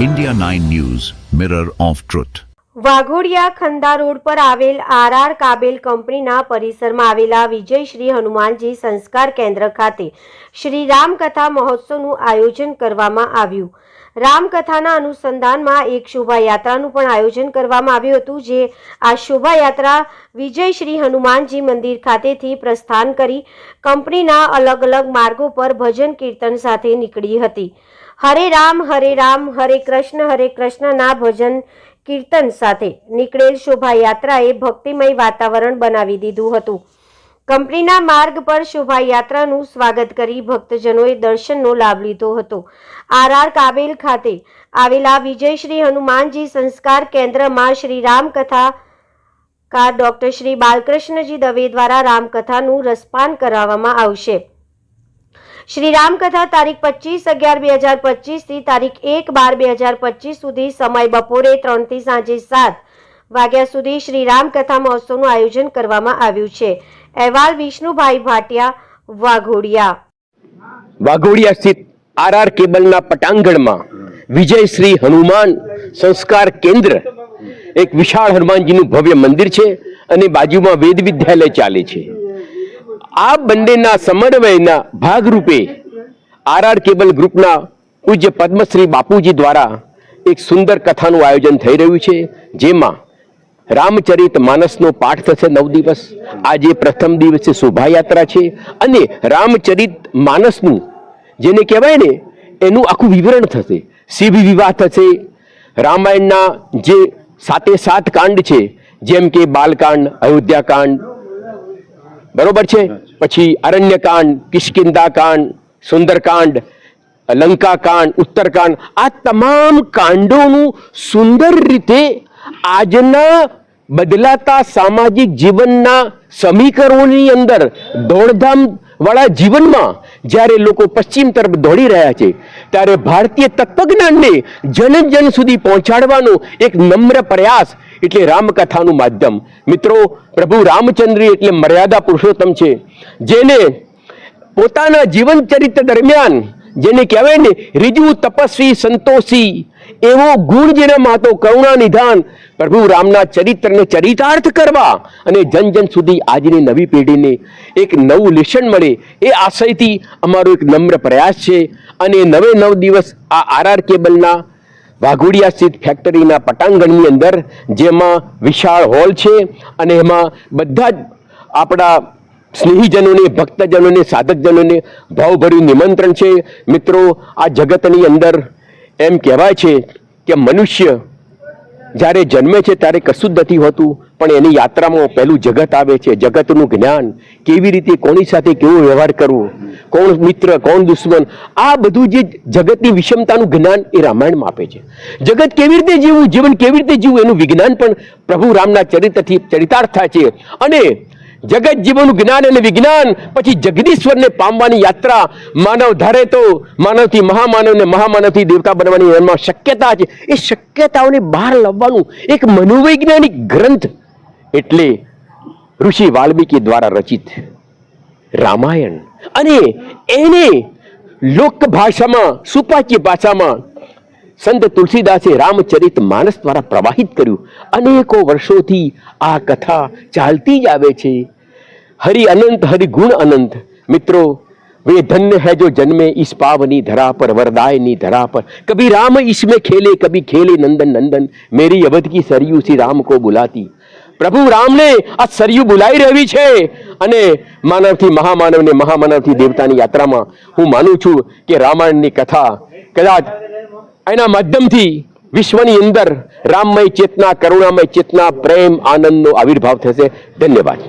India 9 News, Mirror of Truth. Waghodia Khanda road પર આવેલ R R કાબેલ કંપનીના પરિસરમાં આવેલા વિજય શ્રી હનુમાનજી સંસ્કાર કેન્દ્ર ખાતે શ્રી રામકથા મહોત્સવનું આયોજન કરવામાં આવ્યું રામકથાના અનુસંધાનમાં એક શોભાયાત્રાનું પણ આયોજન કરવામાં આવ્યું હતું, જે આ શોભાયાત્રા વિજય શ્રી હનુમાનજી મંદિર ખાતેથી પ્રસ્થાન કરી કંપનીના અલગ અલગ માર્ગો પર ભજન કીર્તન સાથે નીકળી હતી. હરે રામ હરે રામ, હરે કૃષ્ણ, હરે કૃષ્ણના ભજન કીર્તન સાથે નીકળેલ શોભાયાત્રાએ ભક્તિમય વાતાવરણ બનાવી દીધું હતું. કંપનીના માર્ગ પર શોભાયાત્રાનું સ્વાગત કરી ભક્તજનોએ દર્શનનો લાભ લીધો હતો. આર આર કાબેલ ખાતે આવેલા વિજય શ્રી હનુમાનજી સંસ્કાર કેન્દ્રમાં શ્રી રામકથા કાર ડોક્ટર શ્રી બાલકૃષ્ણજી દવે દ્વારા રામકથાનું રસપાન કરાવવામાં આવશે. શ્રી રામકથા તારીખ પચીસ અગિયાર બે હજાર પચીસથી તારીખ એક બાર બે હજાર પચીસ સુધી સમય બપોરે ત્રણથી સાંજે સાત વાગ્યા સુધી શ્રી રામકથા મહોત્સવનું આયોજન કરવામાં આવ્યું છે. અહેવાલ વિષ્ણુભાઈ ભાટિયા, વાઘોડિયા. વાઘોડિયા સ્થિત આર આર કેબલના પટાંગણમાં વિજય શ્રી હનુમાન સંસ્કાર કેન્દ્ર, એક વિશાળ હનુમાનજીનું ભવ્ય મંદિર છે અને બાજુમાં વેદ વિદ્યાલય ચાલે છે. આ બંનેના સમન્વયના ભાગરૂપે આર આર કેબલ ગ્રુપના પૂજ્ય પદ્મશ્રી બાપુજી દ્વારા એક સુંદર કથાનું આયોજન થઈ રહ્યું છે, જેમાં રામચરિત માનસનો પાઠ થશે નવ દિવસ. આજે પ્રથમ દિવસે શોભાયાત્રા છે અને રામચરિત માનસનું જેને કહેવાય ને, એનું આખું વિવરણ થશે. શિવ વિવાહ થશે. રામાયણના જે સાતે સાત કાંડ છે, જેમ કે બાલકાંડ, અયોધ્યાકાંડ, બરોબર છે? પછી અરણ્યકાંડ કિષ્કિંદાકાંડ સુંદરકાંડ, લંકાકાંડ, ઉત્તરકાંડ, આ તમામ કાંડોનું સુંદર રીતે આજના બદલાતા સામાજિક જીવનના સમીકરણોની અંદર દોડધામ વાળા જીવનમાં જ્યારે લોકો પશ્ચિમ તરફ દોડી રહ્યા છે, ત્યારે ભારતીય તત્વજ્ઞાનને જન જન સુધી પહોંચાડવાનો એક નમ્ર પ્રયાસ એટલે રામકથાનું માધ્યમ. મિત્રો, પ્રભુ રામચંદ્ર એટલે મર્યાદા પુરુષોત્તમ છે, જેને પોતાના જીવન ચરિત્ર દરમિયાન જેને કહેવાય ને, રીજુ તપસ્વી સંતોષી. એવો ગુણ જેનામાં હતો કરુણા નિધાન. પ્રભુ રામના ચરિત્રને ચરિતાર્થ કરવા અને જન જન સુધી આજની નવી પેઢીને એક નવું લેશન મળે એ આશયથી અમારો એક નમ્ર પ્રયાસ છે. અને નવે નવ દિવસ આ આરઆર કેબલના વાઘોડિયા સ્થિત ફેક્ટરીના પટાંગણની અંદર, જેમાં વિશાળ હોલ છે અને એમાં બધા જ આપણા સ્નેહીજનોને, ભક્તજનોને, સાધકજનોને ભાવભર્યું નિમંત્રણ છે. મિત્રો, આ જગતની અંદર એમ કહેવાય છે કે મનુષ્ય જ્યારે જન્મે છે ત્યારે કશું જ નથી હોતું, પણ એની યાત્રામાં પહેલું જગત આવે છે. જગતનું જ્ઞાન કેવી રીતે, કોની સાથે કેવો વ્યવહાર કરવો, કોણ મિત્ર, કોણ દુશ્મન, આ બધું જે જગતની વિષમતાનું જ્ઞાન એ રામાયણમાં આપે છે. જગત કેવી રીતે જીવવું, જીવન કેવી રીતે જીવવું, એનું વિજ્ઞાન પણ પ્રભુ રામના ચરિત્રથી ચરિતાર્થ થાય છે. અને જગત જીવનનું જ્ઞાન અને વિજ્ઞાન. પછી જગદીશ્વરને પામવાની યાત્રા. માનવ ધારે તો માનવથી મહામાનવને મહામાનવથી દેવતા બનવાની એમાં શક્યતા છે. એ શક્યતાઓને બહાર લાવવાનું એક મનોવૈજ્ઞાનિક ગ્રંથ એટલે ઋષિ વાલ્મીકી દ્વારા રચિત રામાયણ. અને એને લોક ભાષામાં સુપાચ્ય ભાષામાં સંત તુલસીદાસે રામચરિત માનસ દ્વારા પ્રવાહિત કર્યું. અનેકો વર્ષોથી આ કથા ચાલતી જ આવે છે. હરિ અનંત, હરિ ગુણ અનંત. મિત્રો, વે ધન્ય હૈ જો જન્મે ઇસ પાવની ધરા પર, વરદાયની ધરા પર. કભી રામ ઇસમે ખેલે, કભી ખેલે નંદન નંદન. મેરી અવધ કી સરયુ શ્રી રામ કો બુલાતી. પ્રભુ રામને આ સરયુ બુલાઈ રહી છે. અને માનવથી, મહામાનવને, મહામાનવથી દેવતાની યાત્રામાં હું માનું છું કે રામાયણની કથા કદાચ એના માધ્યમથી વિશ્વની અંદર રામમય ચેતના કરુણામય ચેતના પ્રેમ આનંદનો આવિર્ભાવ થશે. ધન્યવાદ.